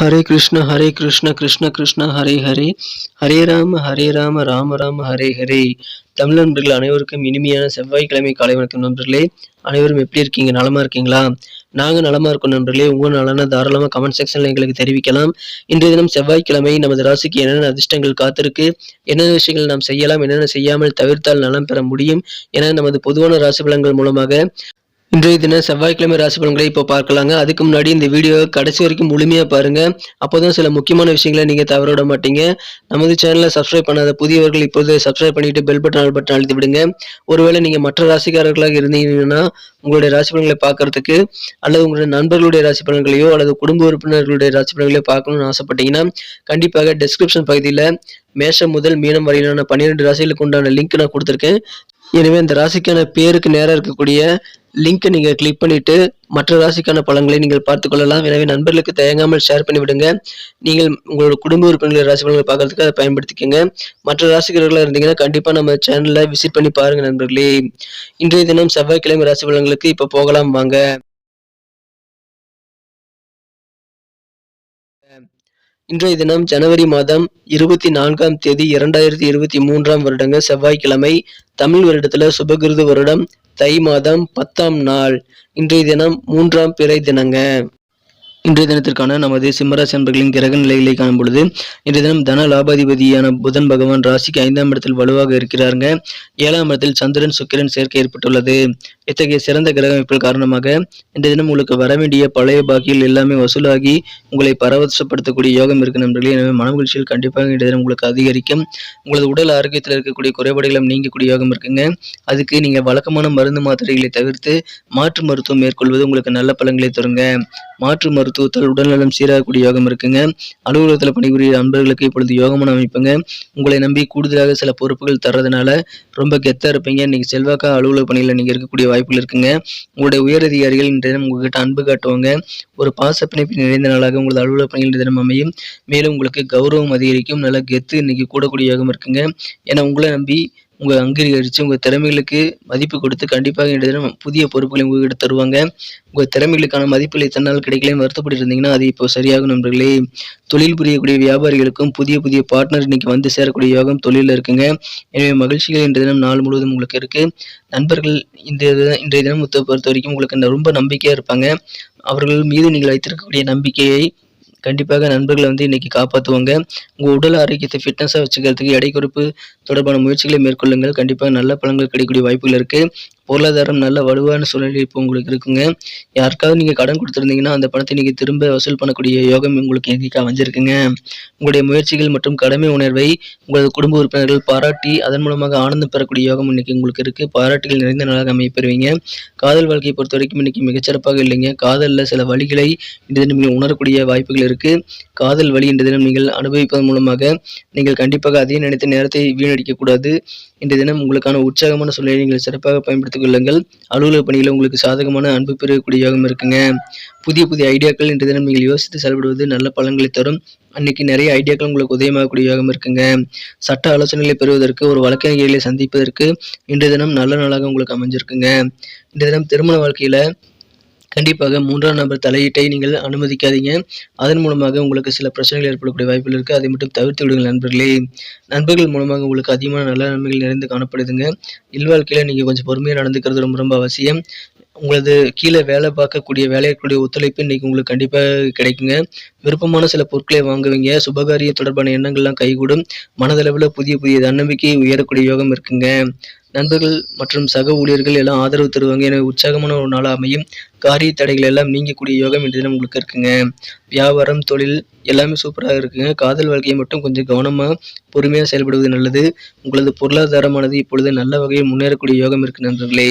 ஹரே கிருஷ்ண ஹரே கிருஷ்ண கிருஷ்ண கிருஷ்ண ஹரே ஹரே. ஹரே ராம ஹரே ராம ராம ராம ஹரே ஹரே. தமிழ் நண்பர்கள் அனைவருக்கும் இனிமையான செவ்வாய்க்கிழமை காலை வணக்கம் நண்பர்களே. அனைவரும் எப்படி இருக்கீங்க? நலமா இருக்கீங்களா? நாங்கள் நலமா இருக்கோம் நண்பர்களே. உங்கள் நலனை தாராளமாக கமெண்ட் செக்ஷனில் எங்களுக்கு தெரிவிக்கலாம். இன்றைய தினம் செவ்வாய்க்கிழமை நமது ராசிக்கு என்னென்ன அதிர்ஷ்டங்கள் காத்திருக்கு? என்னென்ன விஷயங்கள் நாம் செய்யலாம்? என்னென்ன செய்யாமல் தவிர்த்தால் நலம் பெற முடியும்? என நமது பொதுவான ராசி பலன்கள் மூலமாக இன்றைய தினம் செவ்வாய்க்கிழமை ராசி பலன்களை இப்போ பார்க்கலாங்க. அதுக்கு முன்னாடி இந்த வீடியோ கடைசி வரைக்கும் முழுமையாக பாருங்க. அப்போதான் சில முக்கியமான விஷயங்களை நீங்கள் தவற விட மாட்டீங்க. நமது சேனலை சப்ஸ்கிரைப் பண்ணாத புதியவர்கள் இப்போது சப்ஸ்கிரைப் பண்ணிட்டு பெல் பட்டன் ஆல் பட்டன் அழுத்தி விடுங்க. ஒருவேளை நீங்கள் மற்ற ராசிக்காரர்களாக இருந்தீங்கன்னா உங்களுடைய ராசி பலன்களை பார்க்கறதுக்கு அல்லது உங்களுடைய நண்பர்களுடைய ராசி பலன்களையோ அல்லது குடும்ப உறுப்பினர்களுடைய ராசி பலன்களையோ பார்க்கணும்னு ஆசைப்பட்டீங்கன்னா கண்டிப்பாக டிஸ்கிரிப்ஷன் பகுதியில் மேஷம் முதல் மீனம் வரையிலான பன்னிரெண்டு ராசிகளுக்கு உண்டான லிங்க் நான் கொடுத்துருக்கேன். எனவே அந்த ராசிக்கான பேருக்கு நேராக இருக்கக்கூடிய லிங்கை நீங்கள் கிளிக் பண்ணிவிட்டு மற்ற ராசிக்கான பலன்களை நீங்கள் பார்த்துக் கொள்ளலாம். எனவே நண்பர்களுக்கு தயங்காமல் ஷேர் பண்ணிவிடுங்க நீங்கள் உங்களோட குடும்ப உறுப்பினர்கள் ராசி பலன்களை பார்க்கறதுக்கு அதை பயன்படுத்திக்கோங்க. மற்ற ராசிக்காரர்களாக இருந்தீங்கன்னா கண்டிப்பாக நம்ம சேனலில் விசிட் பண்ணி பாருங்கள் நண்பர்களே. இன்றைய தினம் செவ்வாய்க்கிழமை ராசி பலன்களுக்கு இப்போ போகலாம் வாங்க. இன்றைய தினம் ஜனவரி மாதம் இருபத்தி நான்காம் தேதி இரண்டாயிரத்தி இருபத்தி மூன்றாம் வருடங்க செவ்வாய்க்கிழமை தமிழ் வருடத்துல சுபகிருது வருடம் தை மாதம் பத்தாம் நாள். இன்றைய தினம் மூன்றாம் பிறை தினங்க. இன்றைய தினத்திற்கான நமது சிம்மராசி அன்பர்களின் கிரக நிலைகளை காணும் பொழுது இன்றைய தினம் தன லாபாதிபதியான புதன் பகவான் ராசிக்கு ஐந்தாம் இடத்தில் வலுவாக இருக்கிறாருங்க. ஏழாம் இடத்தில் சந்திரன் சுக்கிரன் சேர்க்கை ஏற்பட்டுள்ளது. இத்தகைய சிறந்த கிரகமைப்பில் காரணமாக இந்த தினம் உங்களுக்கு வர வேண்டிய பழைய பாக்கியில் எல்லாமே வசூலாகி உங்களை பரவசப்படுத்தக்கூடிய யோகம் இருக்கு நண்பர்களே. எனவே மனமகிழ்ச்சியில் கண்டிப்பாக இந்த தினம் உங்களுக்கு அதிகரிக்கும். உங்களது உடல் ஆரோக்கியத்தில் இருக்கக்கூடிய குறைபாடுகளும் நீங்கக்கூடிய யோகம் இருக்குங்க. அதுக்கு நீங்கள் வழக்கமான மருந்து மாத்திரைகளை தவிர்த்து மாற்று மருத்துவம் மேற்கொள்வது உங்களுக்கு நல்ல பலன்களை தருங்க. மாற்று மருத்துவத்தால் உடல்நலம் சீராகக்கூடிய யோகம் இருக்குங்க. அலுவலகத்தில் பணிபுரிய நண்பர்களுக்கு இப்பொழுது யோகமான அமைப்புங்க. உங்களை நம்பி கூடுதலாக சில பொறுப்புகள் தர்றதுனால ரொம்ப கெத்தாக இருப்பீங்க. இன்னைக்கு செல்வாக்கா அலுவலக பணியில் நீங்கள் இருக்கக்கூடிய வாய்ப்புகள் இருக்குங்க. உங்களுடைய உயரதிகாரிகள் இன்றைய தினம் உங்ககிட்ட அன்பு காட்டுவாங்க. ஒரு பாச பிணைப்பு நிறைந்த நாளாக உங்களது அலுவலக பணிகள் தினம் அமையும். மேலும் உங்களுக்கு கௌரவம் அதிகரிக்கும். நல்ல கெத்து இன்னைக்கு கூடக்கூடிய இருக்குங்க. ஏன்னா உங்களை நம்பி உங்கள் அங்கீகரித்து உங்கள் திறமைகளுக்கு மதிப்பு கொடுத்து கண்டிப்பாக இன்றைய தினம் புதிய பொறுப்புகளை உங்கள்கிட்ட தருவாங்க. உங்கள் திறமைகளுக்கான மதிப்புகளை தன்னால் கிடைக்கலன்னு வருத்தப்பட்டு இருந்தீங்கன்னா அது இப்போ சரியாகும் நண்பர்களே. தொழில் புரியக்கூடிய வியாபாரிகளுக்கும் புதிய புதிய பார்ட்னர் இன்னைக்கு வந்து சேரக்கூடிய யோகம் தொழிலில் இருக்குங்க. எனவே மகிழ்ச்சிகள் இன்றைய தினம் நாள் முழுவதும் உங்களுக்கு இருக்குது நண்பர்கள் இந்த இன்றைய தினம் பொறுத்த வரைக்கும் உங்களுக்கு ரொம்ப நம்பிக்கையாக இருப்பாங்க. அவர்கள் மீது நீங்கள் வைத்திருக்கக்கூடிய நம்பிக்கையை கண்டிப்பாக நண்பர்களை வந்து இன்னைக்கு காப்பாற்றுவாங்க உங்கள் உடல் ஆரோக்கியத்தை ஃபிட்னஸாக வச்சுக்கிறதுக்கு எடை குறைப்பு தொடர்பான முயற்சிகளை மேற்கொள்ளுங்கள். கண்டிப்பாக நல்ல பழங்கள் கிடைக்கக்கூடிய வாய்ப்புகள் இருக்குது பொருளாதாரம் நல்ல வலுவான சூழ்நிலை இப்போ உங்களுக்கு இருக்குங்க. யாருக்காவது நீங்கள் கடன் கொடுத்துருந்தீங்கன்னா அந்த பணத்தை நீங்கள் திரும்ப வசூல் பண்ணக்கூடிய யோகம் உங்களுக்கு இன்னைக்கு அமைஞ்சிருக்குங்க. உங்களுடைய முயற்சிகள் மற்றும் கடமை உணர்வை உங்களது குடும்ப உறுப்பினர்கள் பாராட்டி அதன் மூலமாக ஆனந்தம் பெறக்கூடிய யோகம் இன்னைக்கு உங்களுக்கு இருக்குது பாராட்டுகள் நிறைந்த நாளாக அமைப்பெறுவீங்க காதல் வாழ்க்கையை பொறுத்த வரைக்கும் இன்னைக்கு மிகச்சிறப்பாக இல்லைங்க. காதலில் சில வழிகளை இந்த தினம் நீங்கள் உணரக்கூடிய வாய்ப்புகள் இருக்குது காதல் வழி இந்த தினம் நீங்கள் அனுபவிப்பதன் மூலமாக நீங்கள் கண்டிப்பாக அதையும் நினைத்த நேரத்தை வீணடிக்கக்கூடாது இன்றைய தினம் உங்களுக்கான உற்சாகமான சூழ்நிலை நீங்கள் சிறப்பாக பயன்படுத்திக் கொள்ளுங்கள். அலுவலக பணியில் உங்களுக்கு சாதகமான அன்பு பெறக்கூடியவாகவும் இருக்குங்க. புதிய புதிய ஐடியாக்கள் இன்றைய தினம் நீங்கள் யோசித்து செயல்படுவது நல்ல பலன்களை தரும். அன்னைக்கு நிறைய ஐடியாக்கள் உங்களுக்கு உதயமாகக்கூடிய இருக்குங்க. சட்ட ஆலோசனைகளை பெறுவதற்கு ஒரு வழக்கறிஞர்களை சந்திப்பதற்கு இன்றைய தினம் நல்ல நாளாக உங்களுக்கு அமைஞ்சிருக்குங்க. இன்றைய தினம் திருமண வாழ்க்கையில கண்டிப்பாக மூன்றாம் நபர் தலையீட்டை நீங்கள் அனுமதிக்காதீங்க. அதன் மூலமாக உங்களுக்கு சில பிரச்சனைகள் ஏற்படக்கூடிய வாய்ப்புகள் இருக்குது அதை மட்டும் தவிர்த்து விடுங்கள் நண்பர்களே. நண்பர்கள் மூலமாக உங்களுக்கு அதிகமான நல்ல நன்மைகள் நிறைந்து காணப்படுதுங்க. இல்வாழ்க்கையில் நீங்கள் கொஞ்சம் பொறுமையாக நடந்துக்கிறது ரொம்ப ரொம்ப அவசியம். உங்களது கீழே வேலை பார்க்கக்கூடிய வேலையக்கூடிய ஒத்துழைப்பு இன்னைக்கு உங்களுக்கு கண்டிப்பாக கிடைக்குங்க. விருப்பமான சில பொருட்களை வாங்குவீங்க. சுபகாரிய தொடர்பான எண்ணங்கள்லாம் கைகூடும். மனதளவில் புதிய புதிய தன்னம்பிக்கை உயரக்கூடிய யோகம் இருக்குங்க. நண்பர்கள் மற்றும் சக ஊழியர்கள் எல்லாம் ஆதரவு தருவாங்க. என உற்சாகமான ஒரு நாளாக அமையும். காரிய தடைகள் எல்லாம் நீங்கக்கூடிய யோகம் இன்று தினம் உங்களுக்கு இருக்குங்க. வியாபாரம் தொழில் எல்லாமே சூப்பராக இருக்குங்க. காதல் வாழ்க்கையை மட்டும் கொஞ்சம் கவனமாக பொறுமையாக செயல்படுவது நல்லது. உங்களது பொருளாதாரமானது இப்பொழுது நல்ல வகையில் முன்னேறக்கூடிய யோகம் இருக்கு நண்பர்களே.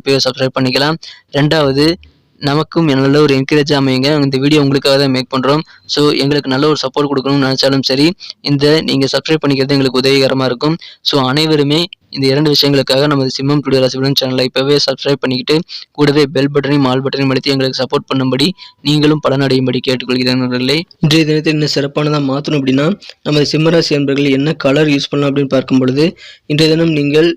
இப்போயே சப்ஸ்கிரைப் பண்ணிக்கலாம். ரெண்டாவது நமக்கும் நல்ல ஒரு என்கரேஜ் அமையுங்க. இந்த வீடியோ உங்களுக்காக தான் மேக் பண்ணுறோம் ஸோ எங்களுக்கு நல்ல ஒரு சப்போர்ட் கொடுக்கணும்னு நினச்சாலும் சரி இந்த நீங்கள் சப்ஸ்கிரைப் பண்ணிக்கிறது எங்களுக்கு உதவிகரமாக இருக்கும். ஸோ அனைவருமே இந்த இரண்டு விஷயங்களுக்காக நமது சிம்மம் டுடே ராசிபலன் சேனலை இப்போவே சப்ஸ்கிரைப் பண்ணிக்கிட்டு கூடவே பெல் பட்டனையும் ஆல் பட்டனையும் அழுத்தி எங்களுக்கு சப்போர்ட் பண்ணும்படி நீங்களும் பலனடையும்படி கேட்டுக்கொள்கிறேன் நண்பர்களே. இன்றைய தினத்தை இன்னும் சிறப்பானதாக மாற்றணும் அப்படின்னா நமது சிம்மராசி என்பர்கள் என்ன கலர் யூஸ் பண்ணலாம் அப்படின்னு பார்க்கும் பொழுது இன்றைய தினம் நீங்கள்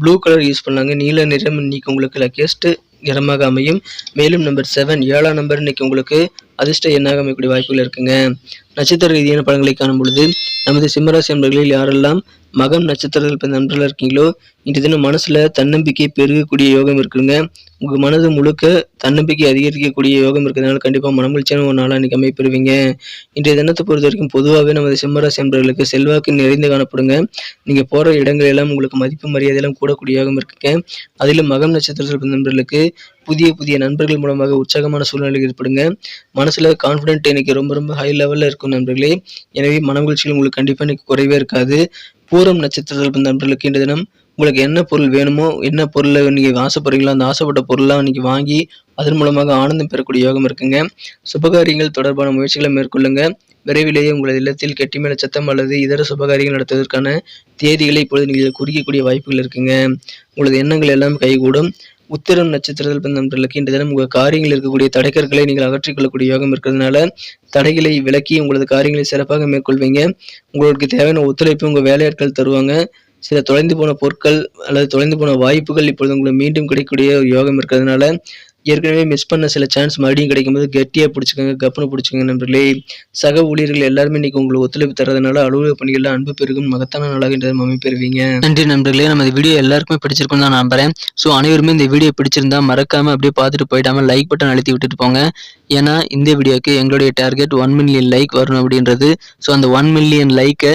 ப்ளூ கலர் யூஸ் பண்ணாங்க. நீல நிறம் இன்னைக்கு உங்களுக்கு லக்கியஸ்ட் நிறமாக அமையும். மேலும் நம்பர் செவன் ஏழாம் நம்பர் இன்னைக்கு உங்களுக்கு அதிர்ஷ்ட எண்ணாக அமையக்கூடிய வாய்ப்புகள் இருக்குங்க. நட்சத்திர ரீதியான படங்களை காணும் பொழுது நமது சிம்மராசி நண்பர்களில் யாரெல்லாம் மகம் நட்சத்திரத்தில் பிறந்த நண்பர்களாக இருக்கீங்களோ? இன்றைய தினம் மனசில் தன்னம்பிக்கை பெருகக்கூடிய யோகம் இருக்குங்க. உங்கள் மனது முழுக்க தன்னம்பிக்கை அதிகரிக்கக்கூடிய யோகம் இருக்கிறதுனால கண்டிப்பாக மனமகிழ்ச்சியான ஒரு நாளாக இன்னைக்கு அமைப்பெறுவீங்க இன்றைய தினத்தை பொறுத்த வரைக்கும் பொதுவாகவே நமது சிம்மராசி என்பவர்களுக்கு செல்வாக்கு நிறைந்து காணப்படுங்க. நீங்கள் போகிற இடங்கள் எல்லாம் உங்களுக்கு மதிப்பு மரியாதையெல்லாம் கூடக்கூடிய யோகம் இருக்குங்க. அதிலும் மகம் நட்சத்திரத்தில் பிறந்த நண்பர்களுக்கு புதிய புதிய நண்பர்கள் மூலமாக உற்சாகமான சூழ்நிலை ஏற்படுங்க. மனசில் கான்ஃபிடென்ட் இன்னைக்கு ரொம்ப ரொம்ப ஹை லெவலில் இருக்கும் நண்பர்களே. எனவே மனமகிழ்ச்சிகள் உங்களுக்கு கண்டிப்பாக இன்னைக்கு குறைவே இருக்காது. பூரம் நட்சத்திரத்தில் பிறந்த நண்பர்களுக்கு இன்றைய தினம் உங்களுக்கு என்ன பொருள் வேணுமோ என்ன பொருளை நீங்கள் ஆசைப்படுறீங்களோ அந்த ஆசைப்பட்ட பொருளாக இன்றைக்கி வாங்கி அதன் மூலமாக ஆனந்தம் பெறக்கூடிய யோகம் இருக்குங்க. சுபகாரியங்கள் தொடர்பான முயற்சிகளை மேற்கொள்ளுங்க. விரைவிலேயே உங்களது இல்லத்தில் கெட்டிமேல சத்தம் அல்லது இதர சுபகாரியங்கள் நடத்துவதற்கான தேதிகளை இப்பொழுது நீங்கள் குறிக்கக்கூடிய வாய்ப்புகள் இருக்குங்க. உங்களது எண்ணங்கள் எல்லாம் கைகூடும். உத்திரம் நட்சத்திரத்தில் பிறந்த நண்பர்களுக்கு தினம் உங்கள் காரியங்களில் இருக்கக்கூடிய தடைக்கற்களை நீங்கள் அகற்றிக்கொள்ளக்கூடிய யோகம் இருக்கிறதுனால தடைகளை விலக்கி உங்களது காரியங்களை சிறப்பாக மேற்கொள்வீங்க. உங்களுக்கு தேவையான ஒத்துழைப்பு உங்கள் வேலையாட்கள் தருவாங்க. சில தொலைந்து போன பொருட்கள் அல்லது தொலைந்து போன வாய்ப்புகள் இப்பொழுது உங்களுக்கு மீண்டும் கிடைக்கக்கூடிய ஒரு யோகம் இருக்கிறதுனால ஏற்கனவே மிஸ் பண்ண சில சான்ஸ் மறுபடியும் கிடைக்கும்போது கெட்டியாக பிடிச்சிக்கோங்க கப்புனு பிடிச்சிக்கோங்க நண்பர்களே. சக ஊழியர்கள் எல்லாருமே இன்னைக்கு உங்களுக்கு ஒத்துழைப்பு தரதுனால அலுவலக பணிகளில் அன்பு பெருகும் மகத்தான நாளாக இந்த அமைப்பெறுவீங்க நன்றி நண்பர்களே. நம்ம இந்த வீடியோ எல்லாருக்குமே பிடிச்சிருக்கும் தான் நம்புறேன். ஸோ அனைவருமே இந்த வீடியோ பிடிச்சிருந்தா மறக்காம அப்படியே பார்த்துட்டு போயிடாமல் லைக் பட்டன் அழுத்தி விட்டுட்டு போங்க. ஏன்னா இந்த வீடியோக்கு எங்களுடைய டார்கெட் ஒன் மில்லியன் லைக் வரணும் அப்படின்றது. ஸோ அந்த ஒன் மில்லியன் லைக்கை